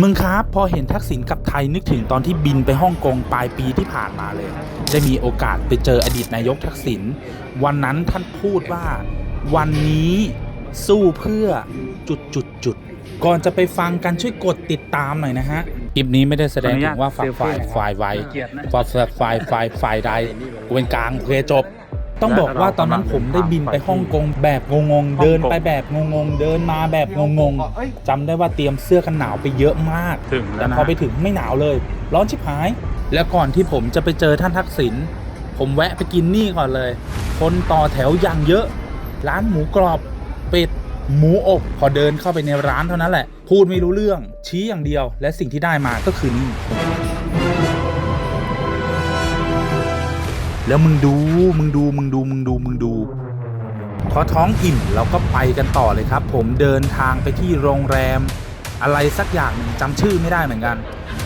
มึงครับ พอเห็นทักษิณกลับไทยนึกถึงตอนที่บินไปฮ่องกงปลายปีที่ผ่านมาเลย ได้มีโอกาสไปเจออดีตนายกทักษิณวันนั้นท่านพูดว่า วันนี้สู้เพื่อจุดจุดจุดก่อนจะไปฟังกันช่วยกดติดตามหน่อยนะฮะคลิปนี้ไม่ได้แสดงถึงว่าฝักฝ่ายฝ่ายไวฝ่ายฝ่ายฝ่ายฝ่ายใดกูเป็นกลางโอเคจบ ต้องบอกว่าตอนนั้นผมได้บินไปฮ่องกงแบบงงๆ เดินไปแบบงงๆ เดินมาแบบงงๆจำได้ว่าเตรียมเสื้อกันหนาวไปเยอะมาก ถึงแล้แต่วนะพอไปถึงไม่หนาวเลย ร้อนชิบหาย แล้วก่อนที่ผมจะไปเจอท่านทักษิณผมแวะไปกินนี่ก่อนเลย คนต่อแถวอย่างเยอะ ร้านหมูกรอบเป็ดหมูอบพอเดินเข้าไปในร้านเท่านั้นแหละ พูดไม่รู้เรื่องชี้อย่างเดียว และสิ่งที่ได้มาก็คือนี่ แล้วมึงดู มึงดู มึงดู มึงดู มึงดู พอท้องอิ่มเราก็ไปกันต่อเลยครับ ผมเดินทางไปที่โรงแรม อะไรสักอย่างหนึ่งจำชื่อไม่ได้เหมือนกัน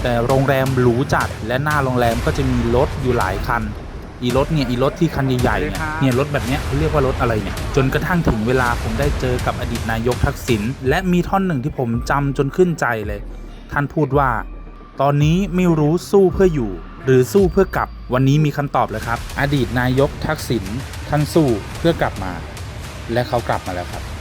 แต่โรงแรมหรูจัด และหน้าโรงแรมก็จะมีรถอยู่หลายคัน อีรถเนี่ย อีรถที่คันใหญ่ๆเนี่ย เนี่ยรถแบบเนี้ยเขาเรียกว่ารถอะไรเนี่ย จนกระทั่งถึงเวลาผมได้เจอกับอดีตนายกทักษิณ และมีท่อนหนึ่งที่ผมจำจนขึ้นใจเลย ท่านพูดว่า ตอนนี้ไม่รู้สู้เพื่ออยู่ หรือสู้เพื่อกลับวันนี้มีคำตอบแล้วครับ อดีตนายกทักษิณท่านสู้เพื่อกลับมา และเขากลับมาแล้วครับ